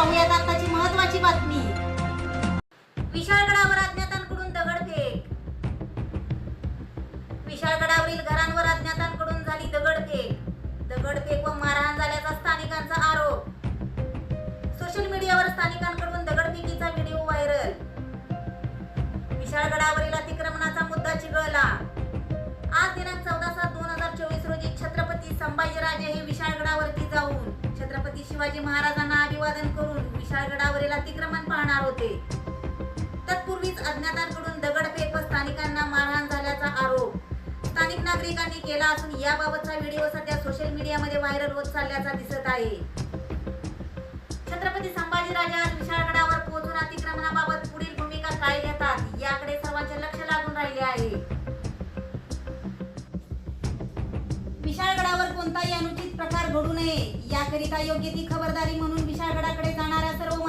पाहूयात आताची महत्वाची बातमी. विशाळगडावर अज्ञातांकडून दगडफेक. विशाळगडावरील घरांवर अज्ञातांकडून झाली दगडफेक. दगडफेक व मारहाण झाल्याचा स्थानिकांचा आरोप. सोशल मीडियावर स्थानिकांकडून दगडफेकीचा व्हिडिओ व्हायरल. विशाळगडावरील अतिक्रमणाचा मुद्दा चिघळला. आज दिनांक चौदा सात दोन हजार चोवीस रोजी छत्रपती संभाजीराजे हे विशाळगडावरती जाऊन शिवाजी महाराजांना अभिवादन करून विशाळगडावरील अतिक्रमण पाहणार होते. तत्पूर्वीच अज्ञातांकडून दगडफेक व स्थानिकांना मारहाण झाल्याचा आरोप. स्थानिक नागरिकांनी केला असून याबाबतचा व्हिडिओ सध्या सोशल मीडियामध्ये व्हायरल होत चालल्याचा दिसत आहे. छत्रपती संभाजीराजे आज विशाळगडावर पोहोचून अतिक्रमणाबाबत पुढील भूमिका काय घेतात याकडे सर्वांचे लक्ष लागून राहिले आहे. विशाळगडावर कोणताही नये याकरिता योग्य ती खबरदारी म्हणून विशाळगडाकडे जाणाऱ्या सर्व